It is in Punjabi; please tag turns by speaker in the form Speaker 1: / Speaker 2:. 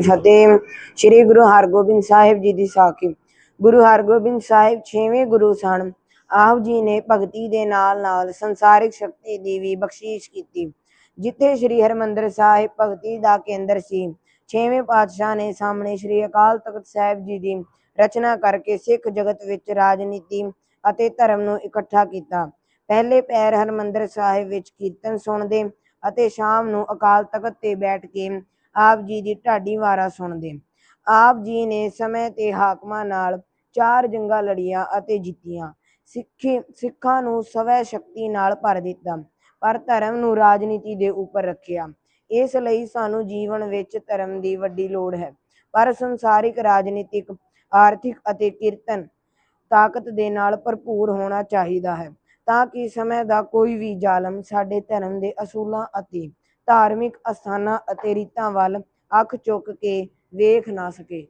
Speaker 1: ਫਤਿਹ ਸ੍ਰੀ ਗੁਰੂ ਹਰਗੋਬਿੰਦ ਸਾਹਿਬ ਜੀ ਦੀ ਸਾਖੀ। ਗੁਰੂ ਹਰਗੋਬਿੰਦ ਸਾਹਿਬ ਛੇਵੇਂ ਗੁਰੂ ਸਨ। ਆਪ ਜੀ ਨੇ ਭਗਤੀ ਦੇ ਨਾਲ ਨਾਲ ਸੰਸਾਰਿਕ ਸ਼ਕਤੀ ਦੀ ਵੀ ਬਖਸ਼ੀਸ਼ ਕੀਤੀ, ਜਿੱਥੇ ਸ੍ਰੀ ਹਰਮੰਦਰ ਸਾਹਿਬ ਭਗਤੀ ਦਾ ਕੇਂਦਰ ਸੀ। ਛੇਵੇਂ ਪਾਤਸ਼ਾਹ ਨੇ ਸਾਹਮਣੇ ਸ੍ਰੀ ਅਕਾਲ ਤਖਤ ਸਾਹਿਬ ਜੀ ਦੀ ਰਚਨਾ ਕਰਕੇ ਸਿੱਖ ਜਗਤ ਵਿੱਚ ਰਾਜਨੀਤੀ ਅਤੇ ਧਰਮ ਨੂੰ ਇਕੱਠਾ ਕੀਤਾ। ਪਹਿਲੇ ਪੈਰ ਹਰਮੰਦਰ ਸਾਹਿਬ ਵਿੱਚ ਕੀਰਤਨ ਸੁਣਦੇ ਅਤੇ ਸ਼ਾਮ ਨੂੰ ਅਕਾਲ ਤਖਤ ਤੇ ਬੈਠ ਕੇ ਆਪ ਜੀ ਦੀ ਢਾਡੀ ਵਾਰਾ ਸੁਣਦੇ। ਆਪ ਜੀ ਨੇ ਸਮੇਂ ਤੇ ਹਾਕਮਾਂ ਨਾਲ ਚਾਰ ਜੰਗਾਂ ਲੜੀਆਂ ਅਤੇ ਜਿੱਤੀਆਂ। ਸਿੱਖੀ, ਸਿੱਖਾਂ ਨੂੰ ਸਵੈ ਸ਼ਕਤੀ ਨਾਲ ਭਰ ਦਿੱਤਾ, ਪਰ ਧਰਮ ਨੂੰ ਰਾਜਨੀਤੀ ਦੇ ਉੱਪਰ ਰੱਖਿਆ। ਇਸ ਲਈ ਸਾਨੂੰ ਜੀਵਨ ਵਿੱਚ ਧਰਮ ਦੀ ਵੱਡੀ ਲੋੜ ਹੈ। ਪਰ ਸੰਸਾਰਿਕ, ਰਾਜਨੀਤਿਕ, ਆਰਥਿਕ ਅਤੇ ਕੀਰਤਨ ਤਾਕਤ ਦੇ ਨਾਲ ਭਰਪੂਰ ਹੋਣਾ ਚਾਹੀਦਾ ਹੈ, ਤਾਂ ਕਿ ਸਮੇਂ ਦਾ ਕੋਈ ਵੀ ਜ਼ਾਲਮ ਸਾਡੇ ਧਰਮ ਦੇ ਅਸੂਲਾਂ ਅਤੇ ਧਾਰਮਿਕ ਅਸਥਾਨਾਂ ਅਤੇ ਰੀਤਾਂ ਵੱਲ ਅੱਖ ਚੁੱਕ ਕੇ ਵੇਖ ਨਾ ਸਕੇ।